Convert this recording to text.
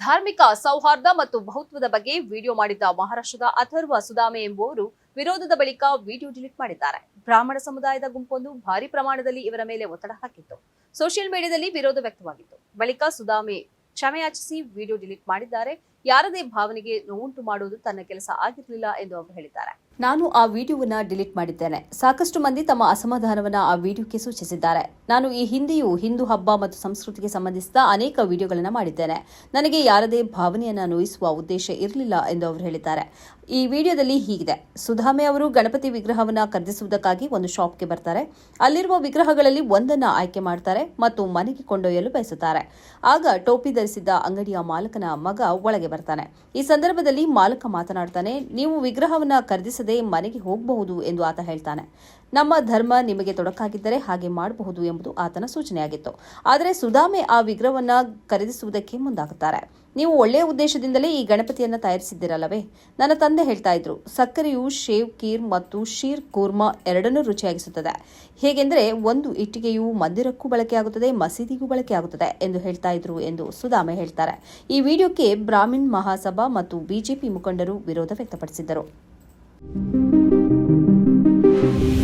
ಧಾರ್ಮಿಕ ಸೌಹಾರ್ದ ಮತ್ತು ಬಹುತ್ವದ ಬಗ್ಗೆ ವಿಡಿಯೋ ಮಾಡಿದ್ದ ಮಹಾರಾಷ್ಟ್ರದ ಅಥರ್ವ ಸುದಾಮೆ ಎಂಬುವರು ವಿರೋಧದ ಬಳಿಕ ವಿಡಿಯೋ ಡಿಲೀಟ್ ಮಾಡಿದ್ದಾರೆ. ಬ್ರಾಹ್ಮಣ ಸಮುದಾಯದ ಗುಂಪೊಂದು ಭಾರಿ ಪ್ರಮಾಣದಲ್ಲಿ ಇವರ ಮೇಲೆ ಒತ್ತಡ ಹಾಕಿತ್ತು. ಸೋಷಿಯಲ್ ಮೀಡಿಯಾದಲ್ಲಿ ವಿರೋಧ ವ್ಯಕ್ತವಾಗಿತ್ತು. ಬಳಿಕ ಸುದಾಮೆ ಕ್ಷಮೆಯಾಚಿಸಿ ವಿಡಿಯೋ ಡಿಲೀಟ್ ಮಾಡಿದ್ದಾರೆ. ಯಾರದೇ ಭಾವನೆಗೆ ನೋವುಂಟು ಮಾಡುವುದು ತನ್ನ ಕೆಲಸ ಆಗಿರಲಿಲ್ಲ ಎಂದು ಅವರು ಹೇಳಿದ್ದಾರೆ. ನಾನು ಆ ವಿಡಿಯೋವನ್ನ ಡಿಲೀಟ್ ಮಾಡಿದ್ದೇನೆ. ಸಾಕಷ್ಟು ಮಂದಿ ತಮ್ಮ ಅಸಮಾಧಾನವನ್ನು ಆ ವಿಡಿಯೋಕ್ಕೆ ಸೂಚಿಸಿದ್ದಾರೆ. ನಾನು ಈ ಹಿಂದೆಯೂ ಹಿಂದೂ ಹಬ್ಬ ಮತ್ತು ಸಂಸ್ಕೃತಿಗೆ ಸಂಬಂಧಿಸಿದ ಅನೇಕ ವಿಡಿಯೋಗಳನ್ನು ಮಾಡಿದ್ದೇನೆ. ನನಗೆ ಯಾರದೇ ಭಾವನೆಯನ್ನು ನೋಯಿಸುವ ಉದ್ದೇಶ ಇರಲಿಲ್ಲ ಎಂದು ಅವರು ಹೇಳಿದ್ದಾರೆ. ಈ ವಿಡಿಯೋದಲ್ಲಿ ಹೀಗಿದೆ. ಸುಧಾಮೆ ಅವರು ಗಣಪತಿ ವಿಗ್ರಹವನ್ನ ಖರೀದಿಸುವುದಕ್ಕಾಗಿ ಒಂದು ಶಾಪ್ಗೆ ಬರ್ತಾರೆ. ಅಲ್ಲಿರುವ ವಿಗ್ರಹಗಳಲ್ಲಿ ಒಂದನ್ನು ಆಯ್ಕೆ ಮಾಡ್ತಾರೆ ಮತ್ತು ಮನೆಗೆ ಕೊಂಡೊಯ್ಯಲು ಬಯಸುತ್ತಾರೆ. ಆಗ ಟೋಪಿ ಧರಿಸಿದ್ದ ಅಂಗಡಿಯ ಮಾಲಕನ ಮಗ ಒಳಗೆ ಬರ್ತಾನೆ. ಈ ಸಂದರ್ಭದಲ್ಲಿ ಮಾಲಕ ಮಾತನಾಡ್ತಾನೆ, ನೀವು ವಿಗ್ರಹವನ್ನ ಖರೀದಿಸದೆ ಮನೆಗೆ ಹೋಗಬಹುದು ಎಂದು ಆತ ಹೇಳ್ತಾನೆ. ನಮ್ಮ ಧರ್ಮ ನಿಮಗೆ ತೊಡಕಾಗಿದ್ದರೆ ಹಾಗೆ ಮಾಡಬಹುದು ಎಂಬುದು ಆತನ ಸೂಚನೆಯಾಗಿತ್ತು. ಆದರೆ ಸುಧಾಮೆ ಆ ವಿಗ್ರಹವನ್ನು ಖರೀದಿಸುವುದಕ್ಕೆ ಮುಂದಾಗುತ್ತಾರೆ. ನೀವು ಒಳ್ಳೆಯ ಉದ್ದೇಶದಿಂದಲೇ ಈ ಗಣಪತಿಯನ್ನು ತಯಾರಿಸಿದ್ದೀರಲ್ಲವೇ? ನನ್ನ ತಂದೆ ಹೇಳ್ತಾ ಇದ್ರು, ಸಕ್ಕರೆಯು ಶೇವ್ ಕೀರ್ ಮತ್ತು ಶೀರ್ ಕೂರ್ಮಾ ಎರಡನ್ನೂ ರುಚಿಯಾಗಿಸುತ್ತದೆ. ಹೇಗೆಂದರೆ ಒಂದು ಇಟ್ಟಿಗೆಯು ಮಂದಿರಕ್ಕೂ ಬಳಕೆಯಾಗುತ್ತದೆ ಮಸೀದಿಗೂ ಬಳಕೆಯಾಗುತ್ತದೆ ಎಂದು ಹೇಳ್ತಾ ಇದ್ರು ಎಂದು ಸುಧಾಮೆ ಹೇಳ್ತಾರೆ. ಈ ವಿಡಿಯೋಕ್ಕೆ ಬ್ರಾಹ್ಮಿನ್ ಮಹಾಸಭಾ ಮತ್ತು ಬಿಜೆಪಿ ಮುಖಂಡರು ವಿರೋಧ ವ್ಯಕ್ತಪಡಿಸಿದ್ದರು. Thank you.